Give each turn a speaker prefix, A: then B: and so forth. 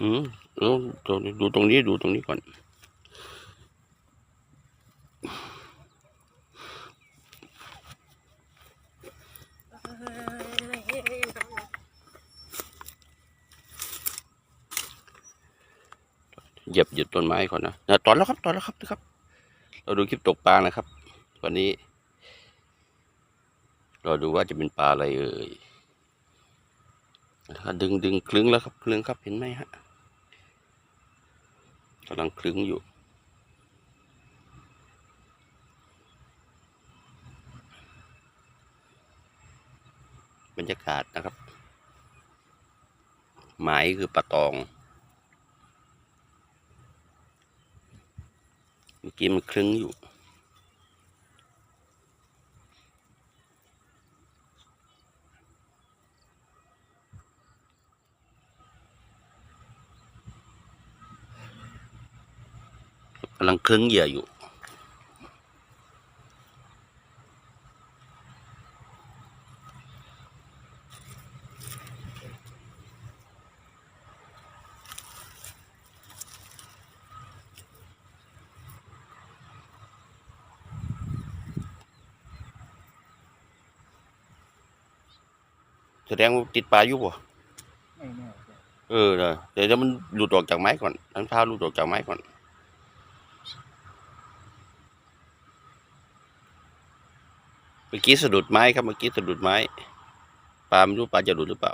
A: อืมเอาตรงดูตรงนี้ดูตรงนี้ก่อน เหยียบหยุดต้นไม้ก่อนนะนะตอนแล้วครับตอนแล้วครับนะครับ เราดูคลิปตกปลานะครับ วันนี้ เราดูว่าจะเป็นปลาอะไรเอ่ยดึงดึงคลึงแล้วครับคลึงครับเห็นไหมฮะ กำลังคลึงอยู่ บรรยากาศนะครับ หมายคือปลาตอง เมื่อกี้มันคลึงอยู่ำลังคลึงเหยื่ออยู่ แสดงว่าติดปลาอยู่ป่ะ
B: ไม่แน่ใจ
A: เออเดี๋ยวเดี๋ยวมันหลุดออกจากไม้ก่อนน้ำเท้าหลุดออกจากไม้ก่อน เมื่อกี้สะดุดไม้ครับเมื่อกี้สะดุดไม้ปลาไม่รู้ปลาจะหลุดหรือเปล่า